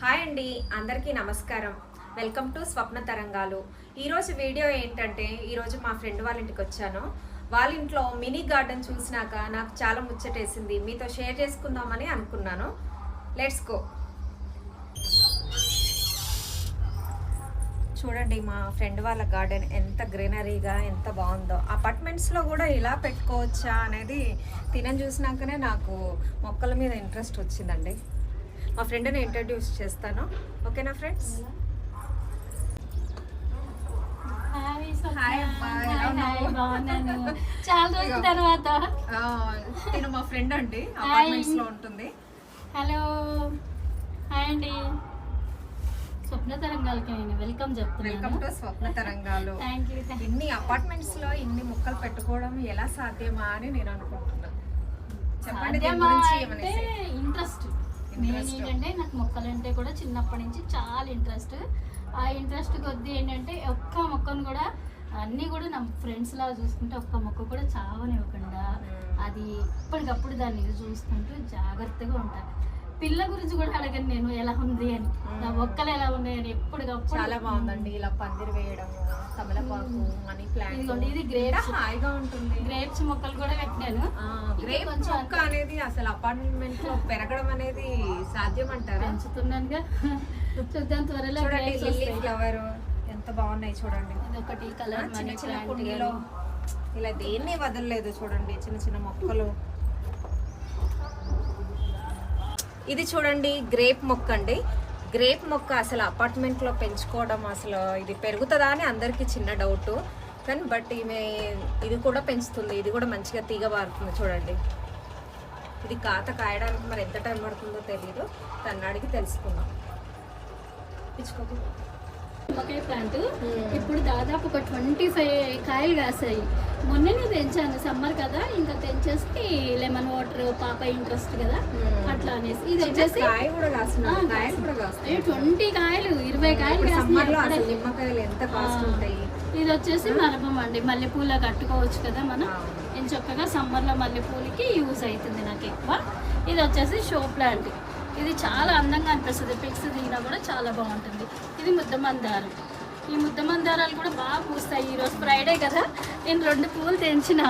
Hi అండి అందరికీ నమస్కారం. వెల్కమ్ టు స్వప్న తరంగాలు. ఈరోజు వీడియో ఏంటంటే ఈరోజు మా ఫ్రెండ్ వాళ్ళ ఇంటికి వచ్చాను. వాళ్ళ ఇంట్లో మినీ గార్డెన్ చూసినాక నాకు చాలా ముచ్చటేసింది. మీతో షేర్ చేసుకుందామని అనుకున్నాను. Let's go. చూడండి మా ఫ్రెండ్ వాళ్ళ గార్డెన్ ఎంత గ్రీనరీగా ఎంత బాగుందో. అపార్ట్మెంట్స్లో కూడా ఇలా పెట్టుకోవచ్చా అనేది తినని చూసినాకనే నాకు మొక్కల మీద ఇంట్రెస్ట్ వచ్చిందండి. మా ఫ్రెండ్ని ఇంట్రడ్యూస్ చేస్తాను. ఓకేనా ఫ్రెండ్స్ చాలా రోజుల తర్వాత. నేను మా ఫ్రెండ్ అండి Hi. అపార్ట్మెంట్స్లో ఉంటుంది. హలో హాయ్ అండి. స్వప్న తరంగాలకి నేను వెల్కమ్ వెల్కమ్ చెప్తున్నాను టు స్వప్న తరంగాలు. ఇన్ని అపార్ట్మెంట్స్లో ఇన్ని మొక్కలు పెట్టుకోవడం ఎలా సాధ్యమా అని నేను అనుకుంటున్నాను చెప్పండి దీని గురించి అంటే ఏమనేసి. ఇంట్రెస్ట్ నేను. ఏంటంటే నాకు మొక్కలంటే కూడా చిన్నప్పటి నుంచి చాలా ఇంట్రెస్ట్. ఆ ఇంట్రెస్ట్ కొద్దీ ఏంటంటే ఒక్క మొక్కను కూడా అన్నీ కూడా నా ఫ్రెండ్స్ లాగా చూసుకుంటే ఒక్క మొక్క కూడా చావనివ్వకుండా అది ఎప్పటికప్పుడు దాన్ని చూసుకుంటూ జాగ్రత్తగా ఉంటాను పిల్ల గురించి కూడా అడగను నేను ఎలా ఉంది అని. నా మొక్కలు ఎలా ఉన్నాయని ఎప్పటికప్పుడు. చాలా బాగుందండి ఇలా పందిరి వేయడం తమలపాకు మనీ ప్లాంట్ ఇది grapes. హాయిగా ఉంటుంది. గ్రేప్స్ మొక్కలు కూడా పెట్టాను. గ్రేప్ మొక్క అనేది అసలు అపార్ట్మెంట్లో పెరగడం అనేది సాధ్యం అంటారా? పెంచుతున్నానుగా చూద్దాం త్వరలో. ఫ్లవర్ ఎంత బాగున్నాయి చూడండి. ఒకటి కలర్ చిన్న చిన్న కుండీలో ఇలా దేన్ని వదలలేదు చూడండి చిన్న చిన్న మొక్కలు. ఇది చూడండి గ్రేప్ మొక్క అండి. గ్రేప్ మొక్క అసలు అపార్ట్మెంట్లో పెంచుకోవడం అసలు ఇది పెరుగుతుందా అని అందరికీ చిన్న డౌట్ కానీ బట్ ఈమె ఇది కూడా పెంచుతుంది ఇది కూడా మంచిగా తీగ పారుతుంది చూడండి. ఇది కాత కాయడానికి మరి ఎంత టైం పడుతుందో తెలియదు తను అడిగి తెలుసుకుందాం. పిచ్చుకోకు నిమ్మకాయ ప్లాంట్ Hmm. ఇప్పుడు దాదాపు ఒక ట్వంటీ ఫైవ్ కాయలు కాసాయి. మొన్ననే తెంచాను సమ్మర్ కదా ఇంకా తెంచేసి లెమన్ వాటర్ పాప ఇంట్రెస్ట్ కదా Hmm. అట్లా అనేసి. ఇది వచ్చేసి కాయలు ట్వంటీ కాయలు ఇరవై కాయలు ఇప్పుడు సమ్మర్లో కాసినాయి అసలు నిమ్మకాయలు ఎంత కాస్ట్ ఆ. ఉంటాయి? ఇది వచ్చేసి మరపం అండి. మల్లెపూల కట్టుకోవచ్చు కదా మనం. నేను చక్కగా సమ్మర్లో మల్లెపూలకి యూజ్ అవుతుంది నాకు ఎక్కువ ఇది వచ్చేసి షో ప్లాంట్ ఇది చాలా అందంగా అనిపిస్తుంది. పిక్స్ దిగినా కూడా చాలా బాగుంటుంది. ఇది ముద్ద మందారం. ఈ ముద్ద మందారాలు కూడా బాగా పూస్తాయి. ఈరోజు ఫ్రైడే కదా. నేను రెండు పూలు తెంచిన.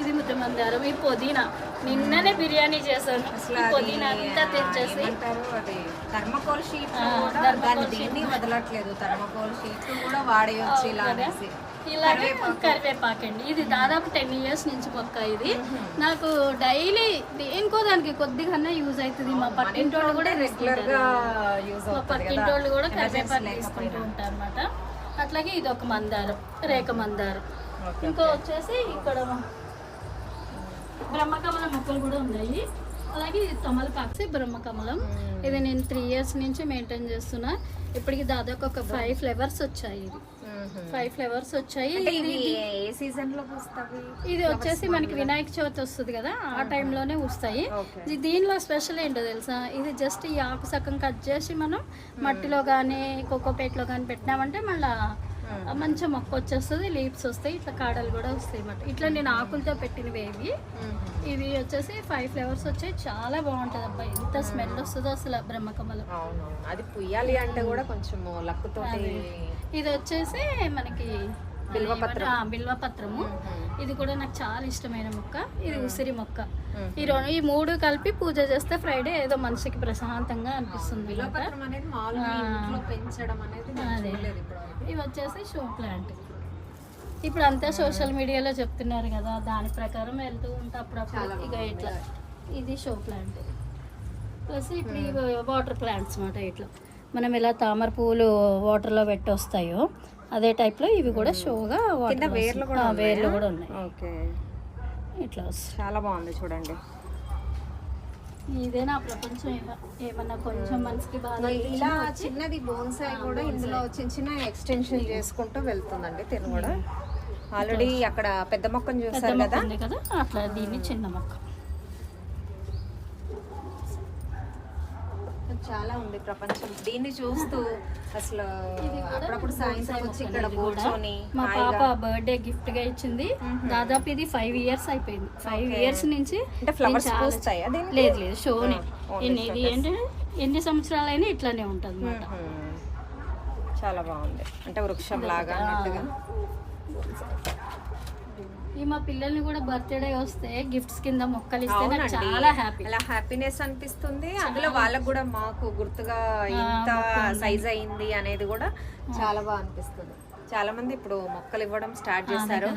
ఇది ముద్ద మందారం. ఈ పుదీనా. నిన్ననే బిర్యానీ చేశాను. పుదీనా అంతా తెచ్చేసి. థర్మకోల్ షీట్ దాన్ని వదలట్లేదు. థర్మకోల్ షీట్ కూడా వాడేయొచ్చు ఇలా ఇలాగే కరివేపాకు. కరివేపాకండి ఇది దాదాపు టెన్ ఇయర్స్ నుంచి మొక్క ఇది. నాకు డైలీ దేనికో దానికి కొద్దిగా యూజ్ అవుతుంది. మా పక్కింటోళ్ళు కూడా రెగ్యులర్గా మా అవుతుంది పక్కింటోళ్ళు కూడా కరివేపాకు తీసుకుంటూ. ఉంటారు అనమాట అట్లాగే ఇది ఒక మందారం రేఖ మందారం. ఇంకో వచ్చేసి ఇక్కడ బ్రహ్మకమల మొక్కలు కూడా ఉన్నాయి. అలాగే ఇది తమలపాకు. బ్రహ్మకమలం. ఇది నేను త్రీ ఇయర్స్ నుంచి మెయింటైన్ చేస్తున్నా. ఇప్పటికి దాదాపు ఒక ఫైవ్ ఫ్లేవర్స్ వచ్చాయి. ఫైవ్ ఫ్లేవర్స్ వచ్చాయి. ఇది వచ్చేసి మనకి వినాయక చవితి వస్తుంది కదా ఆ టైంలోనే వస్తాయి దీనిలో స్పెషల్ ఏంటో తెలుసా? ఇది జస్ట్ ఈ ఆకు సగం కట్ చేసి మనం మట్టిలో కానీ కోకోపేట్లో కానీ పెట్టినామంటే మళ్ళీ మంచిగా మొక్క వచ్చేస్తుంది లీవ్స్ వస్తాయి ఇట్లా కాడలు కూడా వస్తాయి అన్నమాట. ఇట్లా నేను ఆకులతో పెట్టినవి ఇవి. ఇవి వచ్చేసి ఫైవ్ ఫ్లేవర్స్ వచ్చాయి. చాలా బాగుంటుంది అబ్బాయి ఎంత స్మెల్ వస్తుందో అసలు బ్రహ్మకమలం. అది పుయ్యాలి అంటే కూడా కొంచెం లక్ తోటి అదే. ఇది వచ్చేసి మనకి బిల్వపత్రము. ఇది కూడా నాకు చాలా ఇష్టమైన మొక్క. ఇది ఉసిరి మొక్క. ఈ రెండు ఈ మూడు కలిపి పూజ చేస్తే ఫ్రైడే ఏదో మనసుకి ప్రశాంతంగా అనిపిస్తుంది. ఇవి వచ్చేసి షో ప్లాంట్. ఇప్పుడు అంతా సోషల్ మీడియాలో చెప్తున్నారు కదా దాని ప్రకారం వెళ్తూ ఉంటా అప్పుడప్పుడు ఇక. ఇట్లా. ఇది షో ప్లాంట్. ప్లస్ ఇప్పుడు వాటర్ ప్లాంట్స్ అన్నమాట ఇట్లా. మనం ఎలా తామర పువ్వులు వాటర్లో పెట్టి వస్తాయో అదే టైప్లో ఇవి కూడా షోగా వేర్లు కూడా వేర్లు ఉన్నాయా? కూడా ఉన్నాయి. ఓకే. ఇట్లా చాలా బాగుంది చూడండి. ఇదే నా ప్రపంచం ఏమ- ఏమన్నా కొంచెం మనసుకి బాధ ఇలా చిన్నది బోన్సాయి కూడా ఇందులో చిన్న చిన్న ఎక్స్టెన్షన్ చేసుకుంటూ వెళ్తుందండి తిను కూడా. ఆల్రెడీ అక్కడ పెద్ద మొక్కను చూసారు కదా? అట్లా దీన్ని చిన్న మొక్క. చాలా ఉంది ప్రపంచం. దీన్ని చూస్తూ అసలు అప్పుడప్పుడు సాయంత్రం వచ్చి ఇక్కడ కూర్చొని మా పాప బర్త్డే గిఫ్ట్గా ఇచ్చింది దాదాపు ఇది ఫైవ్ ఇయర్స్ అయిపోయింది. ఫైవ్. ఇయర్స్ నుంచి అంటే పూస్తాయా దీనికి? లేదు లేదు షోనే ఇది. ఏంటంటే ఎన్ని సంవత్సరాలైనా ఇట్లానే ఉంటుంది అనమాట. చాలా బాగుంది. అంటే వృక్షం లాగా అన్నట్టుగా. ఈ మా పిల్లల్ని కూడా బర్త్డే వస్తే గిఫ్ట్స్ కింద మొక్కలు ఇస్తే నాకు. చాలా హ్యాపీ అలా హ్యాపీనెస్ అనిపిస్తుంది. అందులో వాళ్ళకు కూడా మాకు గుర్తుగా ఇంత సైజ్ అయింది అనేది కూడా చాలా బాగా అనిపిస్తుంది. చాలా మంది ఇప్పుడు మొక్కలు ఇవ్వడం స్టార్ట్ చేశారు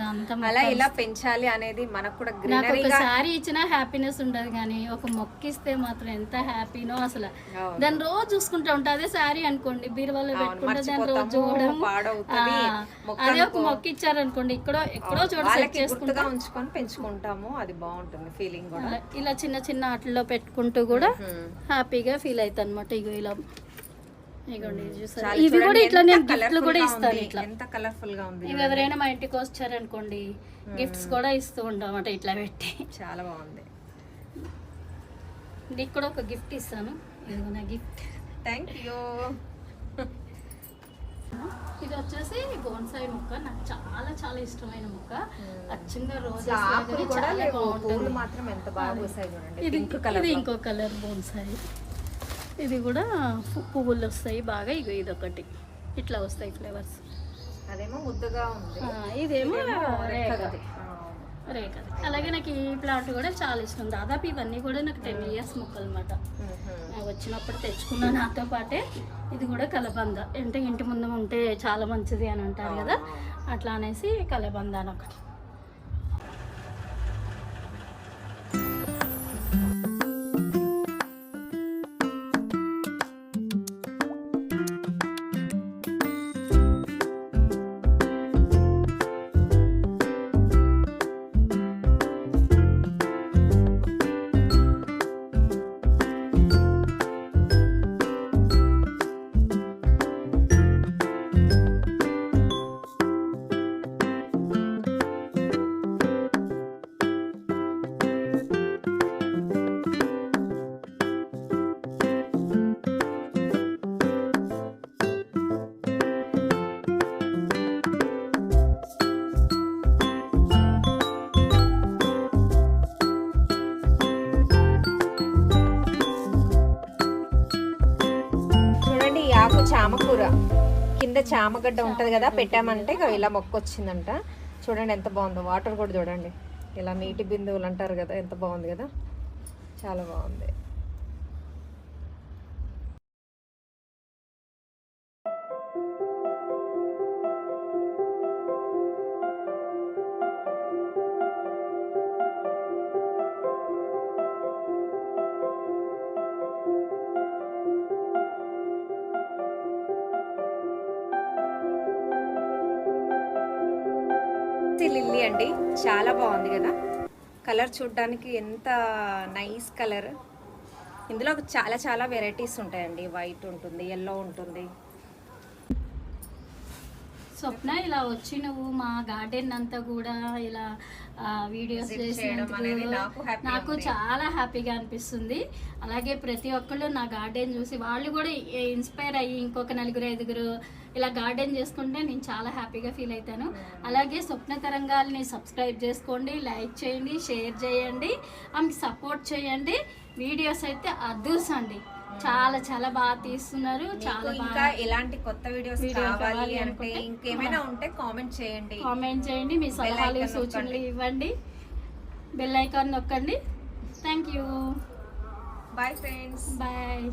అలా ఇలా పెంచాలి అనేది మనకు కూడా గ్రీనరీగా శారీ ఇచ్చినా హ్యాపీనెస్ ఉండదు కానీ ఒక మొక్క ఇస్తే మాత్రం ఎంత హ్యాపీనో అసలు. దాన్ని రోజు చూసుకుంటా ఉంటా అదే శారీ అనుకోండి బీరువాలో పెట్టుకుంటే దాన్ని రోజు చూడడం అదే ఒక. మొక్క ఇచ్చారనుకోండి ఇక్కడో ఎక్కడో గుర్తుగా ఉంచుకొని పెంచుకుంటాము అది బాగుంటుంది ఫీలింగ్ కూడా ఇలా చిన్న చిన్న వాటిల్లో పెట్టుకుంటూ కూడా. హ్యాపీగా ఫీల్ అవుతా అనమాట ఇగో ఇలా ఇగోండి ఇది చూసారా? చాలా ఇవి కూడా ఇట్లా నేను గిఫ్ట్లు కూడా ఇస్తాను. ఇట్లా. ఎంత కలర్ఫుల్గా ఉంది ఇవి ఎవరైనా మా ఇంటికి వచ్చారనుకోండి గిఫ్ట్స్ కూడా ఇస్తూ ఉంటాం అన్నమాట ఇట్లా పెట్టి. చాలా బాగుంది. నీకు కూడా ఒక గిఫ్ట్ ఇస్తాను. ఇదిగో నా గిఫ్ట్ థ్యాంక్ యూ ఇది వచ్చేసి బోన్సాయి మొక్క. నాకు చాలా చాలా ఇష్టమైన మొక్క. అచ్చంగా రోజు ఆకులు కూడా పూలు మాత్రం ఎంత బాగా ఇది ఇంకో కలర్ బోన్సాయి. ఇది కూడా పువ్వులు వస్తాయి. బాగా ఇగో ఇది ఒకటి ఇట్లా వస్తాయి ఫ్లేవర్స్. అదేమో ముద్దగా ఉంది. ఇదేమో. రేఖది. అలాగే నాకు ఈ ప్లాంట్ కూడా చాలా ఇష్టం. దాదాపు ఇవన్నీ కూడా నాకు టెన్ ఇయర్స్ మొక్కలు అనమాట. వచ్చినప్పుడు తెచ్చుకున్నా నాతో పాటే ఇది కూడా కలబంద. అంటే ఇంటి ముందు ఉంటే చాలా మంచిది అని అంటారు కదా. అట్లా అనేసి కలబంద అని ఒకటి. కింద చామగడ్డ ఉంటది కదా పెట్టామంటే ఇలా మొక్క వచ్చిందంట చూడండి ఎంత బాగుందో వాటర్ కూడా చూడండి. ఇలా నీటి బిందువులు అంటారు కదా ఎంత బాగుంది కదా. చాలా బాగుంది. ఇది లిల్లీ అండి. చాలా బాగుంది కదా. కలర్ చూడడానికి ఎంత నైస్ కలర్. ఇందులో చాలా చాలా వెరైటీస్ ఉంటాయండి. వైట్ ఉంటుంది ఎల్లో ఉంటుంది. స్వప్న ఇలా వచ్చి నువ్వు మా గార్డెన్ అంతా కూడా ఇలా వీడియోస్ Visit చేయడం అనేది చేసినందుకు నాకు. చాలా హ్యాపీగా అనిపిస్తుంది. అలాగే ప్రతి ఒక్కళ్ళు నా గార్డెన్ చూసి వాళ్ళు కూడా ఇన్స్పైర్ అయ్యి ఇంకొక నలుగురు ఐదుగురు ఇలా గార్డెన్ చేసుకుంటే నేను చాలా హ్యాపీగా ఫీల్ అవుతాను. అలాగే స్వప్న తరంగాల్ని సబ్స్క్రైబ్ చేసుకోండి లైక్ చేయండి షేర్ చేయండి ఆమెకి సపోర్ట్ చేయండి. వీడియోస్ అయితే అదూసండి చాలా చాలా బాగా తీస్తున్నారు. చాలా ఇంకా ఇలాంటి కొత్త వీడియోస్ కావాలి అంటే ఇంకేమైనా ఉంటే కామెంట్ చేయండి. కామెంట్ చేయండి. మీ సలహాలు సూచనలు. ఇవ్వండి. బెల్ ఐకాన్ నొక్కండి. Thank you bye friends bye